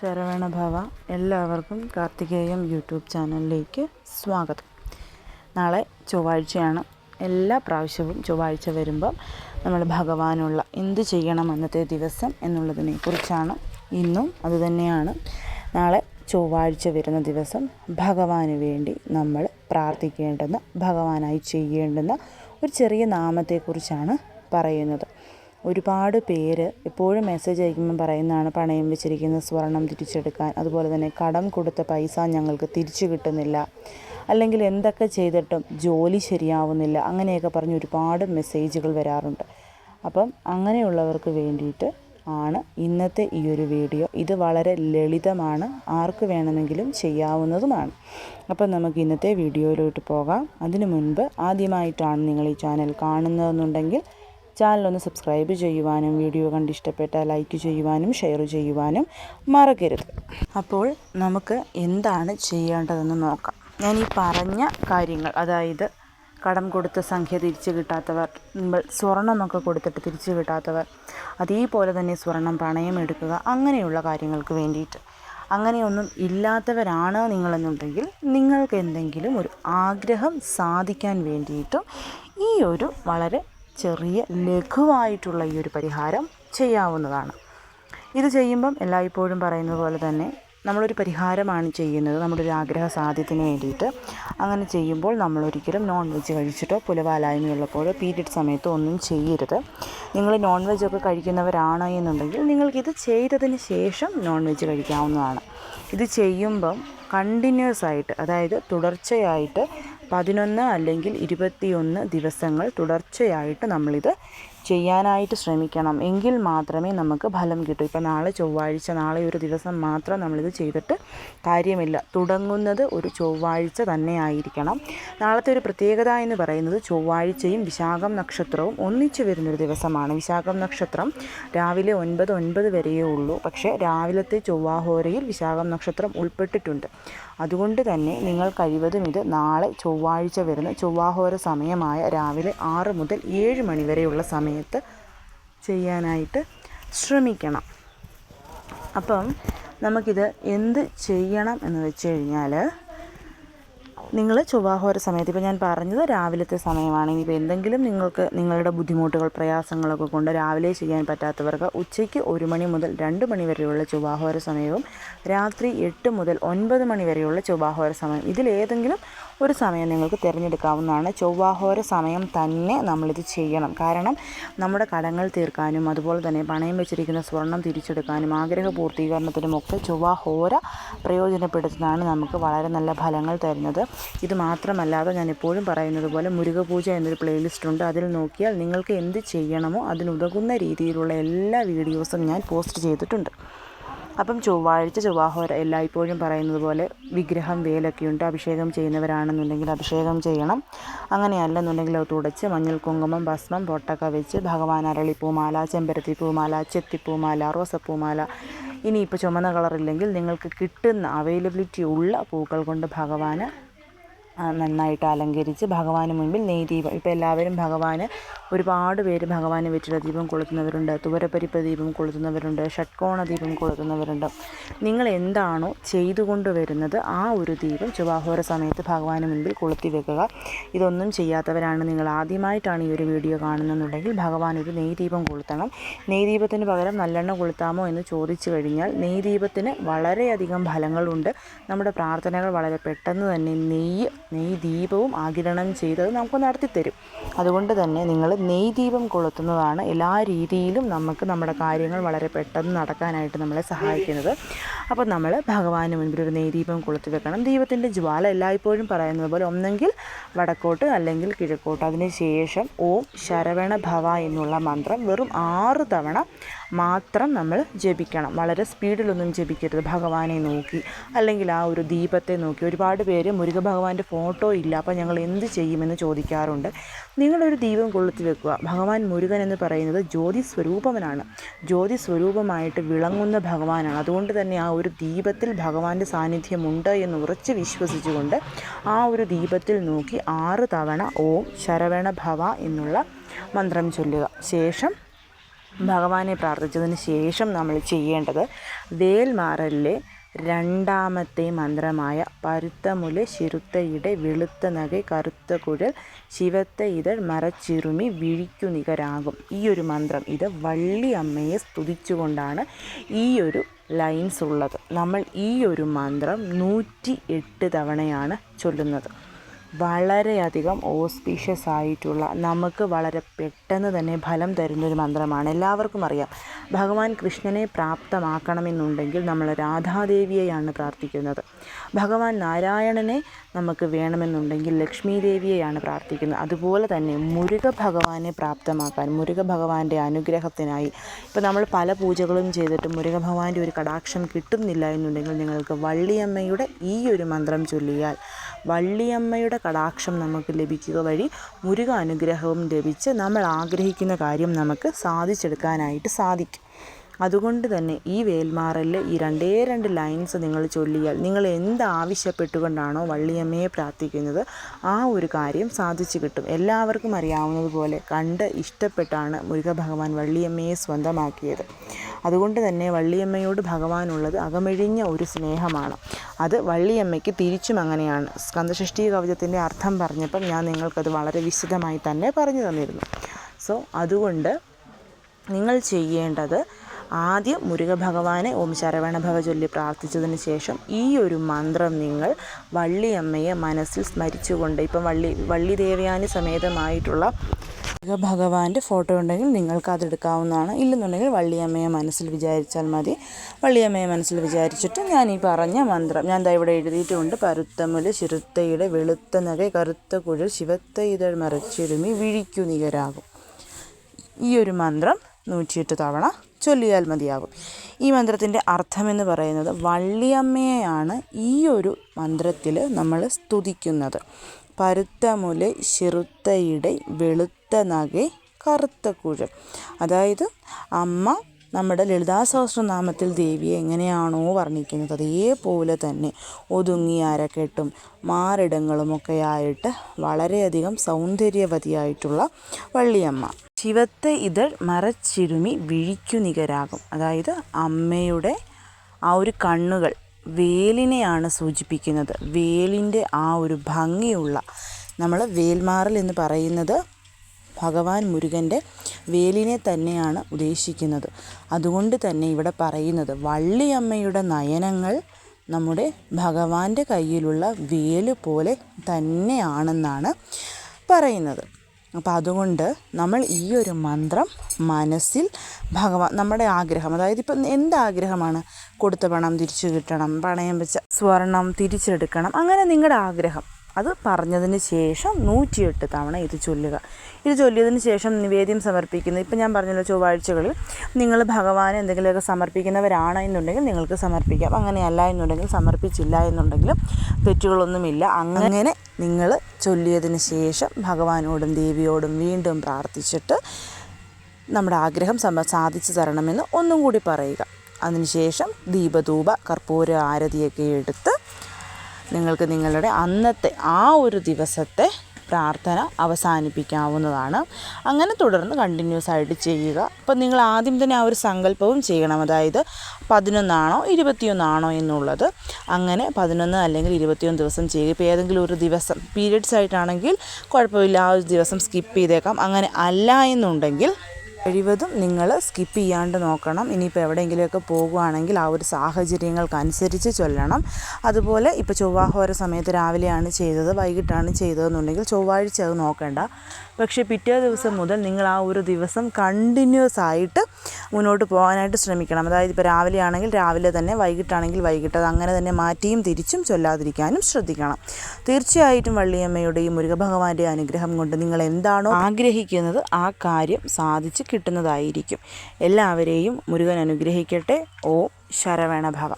ശരവണ ഭവ എല്ലാവർക്കും കാർത്തികേയം യൂട്യൂബ് ചാനലിലേക്ക് സ്വാഗതം. നാളെ ചൊവ്വാഴ്ചയാണ്. എല്ലാ പ്രാവശ്യവും ചൊവ്വാഴ്ച വരുമ്പം നമ്മൾ ഭഗവാനുള്ള എന്ത് ചെയ്യണം അന്നത്തെ ദിവസം എന്നുള്ളതിനെ കുറിച്ചാണ് ഇന്നും അതുതന്നെയാണ് നാളെ ചൊവ്വാഴ്ച വരുന്ന ദിവസം ഭഗവാന് വേണ്ടി നമ്മൾ പ്രാർത്ഥിക്കേണ്ടുന്ന ഭഗവാനായി ചെയ്യേണ്ടുന്ന ഒരു ചെറിയ നാമത്തെക്കുറിച്ചാണ് പറയുന്നത്. ഒരുപാട് പേര് എപ്പോഴും മെസ്സേജ് അയക്കുമ്പോൾ പറയുന്നതാണ് പണയം വെച്ചിരിക്കുന്ന സ്വർണം തിരിച്ചെടുക്കാൻ. അതുപോലെ തന്നെ കടം കൊടുത്ത പൈസ ഞങ്ങൾക്ക് തിരിച്ചു കിട്ടുന്നില്ല. അല്ലെങ്കിൽ എന്തൊക്കെ ചെയ്തിട്ടും ജോലി ശരിയാവുന്നില്ല. അങ്ങനെയൊക്കെ പറഞ്ഞ് ഒരുപാട് മെസ്സേജുകൾ വരാറുണ്ട്. അപ്പം അങ്ങനെയുള്ളവർക്ക് വേണ്ടിയിട്ട് ആണ് ഇന്നത്തെ ഈ ഒരു വീഡിയോ ഇത് വളരെ ലളിതമാണ്. ആർക്ക് വേണമെങ്കിലും ചെയ്യാവുന്നതുമാണ്. അപ്പം നമുക്ക് ഇന്നത്തെ വീഡിയോയിലോട്ട് പോകാം. അതിനു മുൻപ് ആദ്യമായിട്ടാണ് നിങ്ങൾ ഈ ചാനൽ കാണുന്നതെന്നുണ്ടെങ്കിൽ ചാനലൊന്ന് സബ്സ്ക്രൈബ് ചെയ്യുവാനും വീഡിയോ കണ്ട് ഇഷ്ടപ്പെട്ടാൽ ലൈക്ക് ചെയ്യുവാനും ഷെയർ ചെയ്യുവാനും മറക്കരുത്. അപ്പോൾ നമുക്ക് എന്താണ് ചെയ്യേണ്ടതെന്ന് നോക്കാം. ഞാൻ ഈ പറഞ്ഞ കാര്യങ്ങൾ അതായത് കടം കൊടുത്ത സംഖ്യ തിരിച്ചു കിട്ടാത്തവർ സ്വർണമൊക്കെ കൊടുത്തിട്ട് തിരിച്ചു കിട്ടാത്തവർ അതേപോലെ തന്നെ സ്വർണം പണയം എടുക്കുക അങ്ങനെയുള്ള കാര്യങ്ങൾക്ക് വേണ്ടിയിട്ട്. അങ്ങനെയൊന്നും ഇല്ലാത്തവരാണ് നിങ്ങളെന്നുണ്ടെങ്കിൽ നിങ്ങൾക്ക് എന്തെങ്കിലും ഒരു ആഗ്രഹം സാധിക്കാൻ വേണ്ടിയിട്ടും ഈ ഒരു വളരെ ചെറിയ ലഘുവായിട്ടുള്ള ഈ ഒരു പരിഹാരം ചെയ്യാവുന്നതാണ്. ഇത് ചെയ്യുമ്പം എല്ലായ്പ്പോഴും പറയുന്നത് പോലെ തന്നെ നമ്മളൊരു പരിഹാരമാണ് ചെയ്യുന്നത് നമ്മുടെ ഒരു ആഗ്രഹ സാധ്യത്തിന് വേണ്ടിയിട്ട്. അങ്ങനെ ചെയ്യുമ്പോൾ നമ്മൾ ഒരിക്കലും നോൺ വെജ് കഴിച്ചിട്ടോ പുലവാലായ്മയുള്ളപ്പോഴോ പീരിയഡ് സമയത്തോ ഒന്നും ചെയ്യരുത്. നിങ്ങൾ നോൺ വെജ് ഒക്കെ കഴിക്കുന്നവരാണ് എന്നുണ്ടെങ്കിൽ നിങ്ങൾക്കിത് ചെയ്തതിന് ശേഷം നോൺ വെജ് കഴിക്കാവുന്നതാണ്. ഇത് ചെയ്യുമ്പം കണ്ടിന്യൂസ് ആയിട്ട് അതായത് തുടർച്ചയായിട്ട് പതിനൊന്ന് അല്ലെങ്കിൽ ഇരുപത്തിയൊന്ന് ദിവസങ്ങൾ തുടർച്ചയായിട്ട് നമ്മളിത് ചെയ്യാനായിട്ട് ശ്രമിക്കണം. എങ്കിൽ മാത്രമേ നമുക്ക് ഫലം കിട്ടൂ. ഇപ്പോൾ നാളെ ചൊവ്വാഴ്ച നാളെ ഒരു ദിവസം മാത്രം നമ്മളിത് ചെയ്തിട്ട് കാര്യമില്ല. തുടങ്ങുന്നത് ഒരു ചൊവ്വാഴ്ച തന്നെ ആയിരിക്കണം. നാളത്തെ ഒരു പ്രത്യേകത എന്ന് പറയുന്നത് ചൊവ്വാഴ്ചയും വിശാഖം നക്ഷത്രവും ഒന്നിച്ചു വരുന്നൊരു ദിവസമാണ്. വിശാഖം നക്ഷത്രം രാവിലെ ഒൻപത് ഒൻപത് വരെയേ ഉള്ളൂ. പക്ഷേ രാവിലത്തെ ചൊവ്വാഹോരയിൽ വിശാഖം നക്ഷത്രം ഉൾപ്പെട്ടിട്ടുണ്ട്. അതുകൊണ്ട് തന്നെ നിങ്ങൾ കഴിവതും ഇത് നാളെ ചൊവ്വാഴ്ച വരുന്ന ചൊവ്വാഹോര സമയമായ രാവിലെ ആറ് മുതൽ ഏഴ് മണി വരെയുള്ള സമയത്ത് ചെയ്യാനായിട്ട് ശ്രമിക്കണം. അപ്പം നമുക്കിത് എന്ത് ചെയ്യണം എന്ന് വെച്ച് കഴിഞ്ഞാൽ നിങ്ങൾ ചൊവ്വാഹോര സമയത്ത് ഇപ്പോൾ ഞാൻ പറഞ്ഞത് രാവിലത്തെ സമയമാണ്. ഇനിയിപ്പോൾ എന്തെങ്കിലും നിങ്ങൾക്ക് നിങ്ങളുടെ ബുദ്ധിമുട്ടുകൾ പ്രയാസങ്ങളൊക്കെ കൊണ്ട് രാവിലെ ചെയ്യാൻ പറ്റാത്തവർക്ക് ഉച്ചയ്ക്ക് ഒരു മണി മുതൽ രണ്ട് മണി വരെയുള്ള ചൊവ്വാഹോര സമയവും രാത്രി എട്ട് മുതൽ ഒൻപത് മണി വരെയുള്ള ചൊവ്വാഹോര സമയം. ഇതിലേതെങ്കിലും ഒരു സമയം നിങ്ങൾക്ക് തിരഞ്ഞെടുക്കാവുന്നതാണ്. ചൊവ്വാഹോര സമയം തന്നെ നമ്മളിത് ചെയ്യണം. കാരണം നമ്മുടെ കടങ്ങൾ തീർക്കാനും അതുപോലെ തന്നെ പണയം വെച്ചിരിക്കുന്ന സ്വർണം തിരിച്ചെടുക്കാനും ആഗ്രഹ പൂർത്തീകരണത്തിനുമൊക്കെ ചൊവ്വാഹോര പ്രയോജനപ്പെടുത്തുന്നതാണ് നമുക്ക് വളരെ നല്ല ഫലങ്ങൾ തരുന്നത്. ഇത് മാത്രമല്ലാതെ ഞാൻ എപ്പോഴും പറയുന്നത് പോലെ മുരുകപൂജ എന്നൊരു പ്ലേലിസ്റ്റ് ഉണ്ട്. അതിൽ നോക്കിയാൽ നിങ്ങൾക്ക് എന്ത് ചെയ്യണമോ അതിനുതകുന്ന രീതിയിലുള്ള എല്ലാ വീഡിയോസും ഞാൻ പോസ്റ്റ് ചെയ്തിട്ടുണ്ട്. അപ്പം ചൊവ്വാഴ്ച ചൊവ്വാഹോര എല്ലായ്പ്പോഴും പറയുന്നത് പോലെ വിഗ്രഹം വേലൊക്കെയുണ്ട്. അഭിഷേകം ചെയ്യുന്നവരാണെന്നുണ്ടെങ്കിൽ അഭിഷേകം ചെയ്യണം. അങ്ങനെയല്ലെന്നുണ്ടെങ്കിൽ അത് തുടച്ച് മഞ്ഞൾ കുങ്കുമം ഭസ്മം പൊട്ടൊക്കെ വെച്ച് ഭഗവാൻ അരളിപ്പൂമാല ചെമ്പരത്തി പൂമാല ചെത്തിപ്പൂമാല റോസപ്പൂമാല. ഇനിയിപ്പോൾ ചുമന്ന കളറില്ലെങ്കിൽ നിങ്ങൾക്ക് കിട്ടുന്ന അവൈലബിലിറ്റി ഉള്ള പൂക്കൾ കൊണ്ട് ഭഗവാന് നന്നായിട്ട് അലങ്കരിച്ച് ഭഗവാന് മുൻപിൽ നെയ്തീപം. ഇപ്പോൾ എല്ലാവരും ഭഗവാന് ഒരുപാട് പേര് ഭഗവാനെ വെച്ചിട്ട് ദീപം കൊളുത്തുന്നവരുണ്ട്. തുവരപ്പരിപ്പ് ദീപം കൊളുത്തുന്നവരുണ്ട്. ഷട്കോണ ദീപം കൊളുത്തുന്നവരുണ്ട്. നിങ്ങൾ എന്താണോ ചെയ്തുകൊണ്ട് വരുന്നത് ആ ഒരു ദീപം ചുവാഹോര സമയത്ത് ഭഗവാന് മുൻപിൽ കൊളുത്തി വെക്കുക. ഇതൊന്നും ചെയ്യാത്തവരാണ് നിങ്ങൾ. ആദ്യമായിട്ടാണ് ഈ ഒരു വീഡിയോ കാണുന്നതെന്നുണ്ടെങ്കിൽ ഭഗവാൻ ഒരു നെയ് ദീപം കൊളുത്തണം. നെയ് ദീപത്തിന് പകരം നല്ലെണ്ണ കൊളുത്താമോ എന്ന് ചോദിച്ചു കഴിഞ്ഞാൽ നെയ് ദീപത്തിന് വളരെയധികം ഫലങ്ങളുണ്ട്. നമ്മുടെ പ്രാർത്ഥനകൾ വളരെ പെട്ടെന്ന് തന്നെ നെയ്യ് നെയ് ദീപവും ആകിരണം ചെയ്തത് നമുക്ക് നടത്തിത്തരും. അതുകൊണ്ട് തന്നെ നിങ്ങൾ നെയ് ദീപം കൊളുത്തുന്നതാണ് എല്ലാ രീതിയിലും നമുക്ക് നമ്മുടെ കാര്യങ്ങൾ വളരെ പെട്ടെന്ന് നടക്കാനായിട്ട് നമ്മളെ സഹായിക്കുന്നത്. അപ്പോൾ നമ്മൾ ഭഗവാന് മുൻപിൽ ഒരു നെയ് ദീപം കൊളുത്തി വെക്കണം. ദീപത്തിന്റെ ജ്വാല എല്ലായ്പ്പോഴും പറയുന്നത് പോലെ ഒന്നെങ്കിൽ വടക്കോട്ട് അല്ലെങ്കിൽ കിഴക്കോട്ട്. അതിന് ശേഷം ഓം ശരവണ ഭവ എന്നുള്ള മന്ത്രം വെറും ആറ് തവണ മാത്രം നമ്മൾ ജപിക്കണം. വളരെ സ്പീഡിലൊന്നും ജപിക്കരുത്. ഭഗവാനെ നോക്കി. അല്ലെങ്കിൽ ആ ഒരു ദീപത്തെ നോക്കി. ഒരുപാട് പേര് മുരുക ഭഗവാന്റെ ഫോട്ടോ ഇല്ല. അപ്പോൾ ഞങ്ങൾ എന്ത് ചെയ്യുമെന്ന് ചോദിക്കാറുണ്ട്. നിങ്ങളൊരു ദീപം കൊളുത്തി വെക്കുക. ഭഗവാൻ മുരുകൻ എന്ന് പറയുന്നത് ജ്യോതി സ്വരൂപമനാണ് ജ്യോതി സ്വരൂപമായിട്ട് വിളങ്ങുന്ന ഭഗവാനാണ്. അതുകൊണ്ട് തന്നെ ആ ഒരു ദീപത്തിൽ ഭഗവാന്റെ സാന്നിധ്യമുണ്ട് എന്ന് ഉറച്ച് വിശ്വസിച്ചുകൊണ്ട് ആ ഒരു ദീപത്തിൽ നോക്കി ആറ് തവണ ഓം ശരവണ ഭവ എന്നുള്ള മന്ത്രം ചൊല്ലുക. ശേഷം ഭഗവാനെ പ്രാർത്ഥിച്ചതിന് ശേഷം നമ്മൾ ചെയ്യേണ്ടത് വേൽമാറലിലെ രണ്ടാമത്തെ മന്ത്രമായ പരുത്തമുല ശിരുത്തയിടെ വെളുത്ത നഗை കറുത്ത കുഴൽ ശിവത്ത ഇതൾ മറച്ചിറുമി വിഴിക്കു നികരാകും. ഈ ഒരു മന്ത്രം ഇത് വള്ളി അമ്മയെ സ്തുതിച്ചുകൊണ്ടാണ് ഈ ഒരു ലൈൻസ് ഉള്ളത്. നമ്മൾ ഈ ഒരു മന്ത്രം നൂറ്റി എട്ട് തവണയാണ് ചൊല്ലുന്നത്. വളരെയധികം ഓസ്പീഷ്യസ് ആയിട്ടുള്ള നമുക്ക് വളരെ പെട്ടെന്ന് തന്നെ ഫലം തരുന്നൊരു മന്ത്രമാണ്. എല്ലാവർക്കും അറിയാം. ഭഗവാൻ കൃഷ്ണനെ പ്രാപ്തമാക്കണമെന്നുണ്ടെങ്കിൽ നമ്മൾ രാധാദേവിയെയാണ് പ്രാർത്ഥിക്കുന്നത്. ഭഗവാൻ നാരായണനെ നമുക്ക് വേണമെന്നുണ്ടെങ്കിൽ ലക്ഷ്മി ദേവിയെയാണ് പ്രാർത്ഥിക്കുന്നത്. അതുപോലെ തന്നെ മുരുക ഭഗവാനെ പ്രാപ്തമാക്കാൻ മുരുക ഭഗവാന്റെ അനുഗ്രഹത്തിനായി. ഇപ്പോൾ നമ്മൾ പല പൂജകളും ചെയ്തിട്ട് മുരുക ഭഗവാന്റെ ഒരു കടാക്ഷം കിട്ടുന്നില്ല എന്നുണ്ടെങ്കിൽ നിങ്ങൾക്ക് വള്ളിയമ്മയുടെ ഈ ഒരു മന്ത്രം ചൊല്ലിയാൽ വള്ളിയമ്മയുടെ കടാക്ഷം നമുക്ക് ലഭിക്കുക വഴി മുരുക അനുഗ്രഹവും ലഭിച്ച് നമ്മൾ ആഗ്രഹിക്കുന്ന കാര്യം നമുക്ക് സാധിച്ചെടുക്കാനായിട്ട് സാധിക്കും. അതുകൊണ്ട് തന്നെ ഈ വേൽമാറൽ ഈ രണ്ടേ രണ്ട് ലൈൻസ് നിങ്ങൾ ചൊല്ലിയാൽ നിങ്ങൾ എന്ത് ആവശ്യപ്പെട്ടുകൊണ്ടാണോ വള്ളിയമ്മയെ പ്രാർത്ഥിക്കുന്നത് ആ ഒരു കാര്യം സാധിച്ചു കിട്ടും. എല്ലാവർക്കും അറിയാവുന്നതുപോലെ കണ്ട് ഇഷ്ടപ്പെട്ടാണ് മുരുക ഭഗവാൻ വള്ളിയമ്മയെ സ്വന്തമാക്കിയത്. അതുകൊണ്ട് തന്നെ വള്ളിയമ്മയോട് ഭഗവാനുള്ളത് അകമെഴിഞ്ഞ ഒരു സ്നേഹമാണ്. അത് വള്ളിയമ്മയ്ക്ക് തിരിച്ചും അങ്ങനെയാണ്. സ്കന്ദഷഷ്ടി കവചത്തിന്റെ അർത്ഥം പറഞ്ഞപ്പം ഞാൻ നിങ്ങൾക്കത് വളരെ വിശദമായി തന്നെ പറഞ്ഞു തന്നിരുന്നു. സോ അതുകൊണ്ട് നിങ്ങൾ ചെയ്യേണ്ടത് ആദ്യം മുരുക ഭഗവാനെ ഓം ശരവണ ഭവ ചൊല്ലി പ്രാർത്ഥിച്ചതിന് ശേഷം ഈ ഒരു മന്ത്രം നിങ്ങൾ വള്ളിയമ്മയെ മനസ്സിൽ സ്മരിച്ചുകൊണ്ട് ഇപ്പം വള്ളി വള്ളി ദേവയാനി സമേതമായിട്ടുള്ള ഭഗവാന്റെ ഫോട്ടോ ഉണ്ടെങ്കിൽ നിങ്ങൾക്ക് അത് എടുക്കാവുന്നതാണ് ഇല്ലെന്നുണ്ടെങ്കിൽ വള്ളിയമ്മയെ മനസ്സിൽ വിചാരിച്ചാൽ മതി. വള്ളിയമ്മയെ മനസ്സിൽ വിചാരിച്ചിട്ട് ഞാൻ ഈ പറഞ്ഞ മന്ത്രം ഞാൻ ദാ ഇവിടെ എഴുതിയിട്ടുമുണ്ട് പരുത്തമുല ചിരുത്തയുടെ വെളുത്ത നഗ കറുത്ത കുഴൽ ശിവത്ത ഇതൾ മറച്ചിരുമി വിഴിക്കു നികരാകും. ഈ ഒരു മന്ത്രം നൂറ്റിയെട്ട് തവണ ചൊല്ലിയാൽ മതിയാകും. ഈ മന്ത്രത്തിന്റെ അർത്ഥമെന്ന് പറയുന്നത് വള്ളിയമ്മയെയാണ് ഈ ഒരു മന്ത്രത്തിൽ നമ്മൾ സ്തുതിക്കുന്നത്. പരുത്ത മുല ശിറുത്തയുടെ വെളുത്ത നഗை കറുത്ത കുഴൽ. അതായത് അമ്മ നമ്മുടെ ലളിതാ സഹസ്രനാമത്തിൽ ദേവിയെ എങ്ങനെയാണോ വർണിക്കുന്നത് അതേപോലെ തന്നെ ഒതുങ്ങിയ അരക്കെട്ടും മാറിടങ്ങളുമൊക്കെ ആയിട്ട് വളരെയധികം സൗന്ദര്യവതിയായിട്ടുള്ള വള്ളിയമ്മ. ശിവത്തെ ഇതൾ മറച്ചിരുമി വിഴിക്കു നികരാകും. അതായത് അമ്മയുടെ ആ ഒരു കണ്ണുകൾ വേലിനെയാണ് സൂചിപ്പിക്കുന്നത്. വേലിന്റെ ആ ഒരു ഭംഗിയുള്ള നമ്മൾ വേൽമാറൽ എന്ന് പറയുന്നത് ഭഗവാൻ മുരുകന്റെ വേലിനെ തന്നെയാണ് ഉദ്ദേശിക്കുന്നത്. അതുകൊണ്ട് തന്നെ ഇവിടെ പറയുന്നത് വള്ളിയമ്മയുടെ നയനങ്ങൾ നമ്മുടെ ഭഗവാന്റെ കയ്യിലുള്ള വേൽ പോലെ തന്നെയാണെന്നാണ് പറയുന്നത്. അപ്പം അതുകൊണ്ട് നമ്മൾ ഈ ഒരു മന്ത്രം മനസ്സിൽ ഭഗവാൻ നമ്മുടെ ആഗ്രഹം അതായത് ഇപ്പം എന്ത് ആഗ്രഹമാണ് കൊടുത്ത പണം തിരിച്ചു കിട്ടണം പണയം വെച്ച സ്വർണം തിരിച്ചെടുക്കണം അങ്ങനെ നിങ്ങളുടെ ആഗ്രഹം. അത് പറഞ്ഞതിന് ശേഷം നൂറ്റിയെട്ട് തവണ ഇത് ചൊല്ലുക. ഇത് ചൊല്ലിയതിന് ശേഷം നിവേദ്യം സമർപ്പിക്കുന്നത് ഇപ്പം ഞാൻ പറഞ്ഞല്ലോ ചൊവ്വാഴ്ചകളിൽ നിങ്ങൾ ഭഗവാന് എന്തെങ്കിലുമൊക്കെ സമർപ്പിക്കുന്നവരാണ് എന്നുണ്ടെങ്കിൽ നിങ്ങൾക്ക് സമർപ്പിക്കാം. അങ്ങനെയല്ല എന്നുണ്ടെങ്കിൽ സമർപ്പിച്ചില്ല എന്നുണ്ടെങ്കിലും തെറ്റുകളൊന്നുമില്ല. അങ്ങനെ നിങ്ങൾ ചൊല്ലിയതിന് ശേഷം ഭഗവാനോടും ദേവിയോടും വീണ്ടും പ്രാർത്ഥിച്ചിട്ട് നമ്മുടെ ആഗ്രഹം സമ സാധിച്ചു തരണമെന്ന് ഒന്നും കൂടി പറയുക. അതിനുശേഷം ദീപധൂപ കർപ്പൂര ആരതിയൊക്കെ എടുത്ത് നിങ്ങൾക്ക് നിങ്ങളുടെ അന്നത്തെ ആ ഒരു ദിവസത്തെ പ്രാർത്ഥന അവസാനിപ്പിക്കാവുന്നതാണ്. അങ്ങനെ തുടർന്ന് കണ്ടിന്യൂസ് ആയിട്ട് ചെയ്യുക. അപ്പം നിങ്ങൾ ആദ്യം തന്നെ ആ ഒരു സങ്കല്പവും ചെയ്യണം. അതായത് പതിനൊന്നാണോ ഇരുപത്തിയൊന്നാണോ എന്നുള്ളത്. അങ്ങനെ പതിനൊന്ന് അല്ലെങ്കിൽ ഇരുപത്തിയൊന്ന് ദിവസം ചെയ്യുക. ഇപ്പോൾ ഏതെങ്കിലും ഒരു ദിവസം പീരിയഡ്സ് ആയിട്ടാണെങ്കിൽ കുഴപ്പമില്ല. ആ ഒരു ദിവസം സ്കിപ്പ് ചെയ്തേക്കാം. അങ്ങനെ അല്ല എന്നുണ്ടെങ്കിൽ കഴിവതും നിങ്ങൾ സ്കിപ്പ് ചെയ്യാണ്ട് നോക്കണം. ഇനിയിപ്പോൾ എവിടെയെങ്കിലുമൊക്കെ പോകുകയാണെങ്കിൽ ആ ഒരു സാഹചര്യങ്ങൾക്കനുസരിച്ച് ചൊല്ലണം. അതുപോലെ ഇപ്പോൾ ചൊവ്വാഹോര സമയത്ത് രാവിലെയാണ് ചെയ്തത് വൈകിട്ടാണ് ചെയ്തതെന്നുണ്ടെങ്കിൽ ചൊവ്വാഴ്ച അത് നോക്കേണ്ട. പക്ഷേ പിറ്റേ ദിവസം മുതൽ നിങ്ങൾ ആ ഒരു ദിവസം കണ്ടിന്യൂസ് ആയിട്ട് മുന്നോട്ട് പോകാനായിട്ട് ശ്രമിക്കണം. അതായത് ഇപ്പോൾ രാവിലെയാണെങ്കിൽ രാവിലെ തന്നെ വൈകിട്ടാണെങ്കിൽ വൈകിട്ട് അത് അങ്ങനെ തന്നെ മാറ്റിയും തിരിച്ചും ചൊല്ലാതിരിക്കാനും ശ്രദ്ധിക്കണം. തീർച്ചയായിട്ടും വള്ളിയമ്മയുടെയും മുരുകഭഗവാന്റെയും അനുഗ്രഹം കൊണ്ട് നിങ്ങൾ എന്താണോ ആഗ്രഹിക്കുന്നത് ആ കാര്യം സാധിച്ച് കിട്ടുന്നതായിരിക്കും. എല്ലാവരെയും മുരുകൻ അനുഗ്രഹിക്കട്ടെ. ഓ ശരവണ ഭവ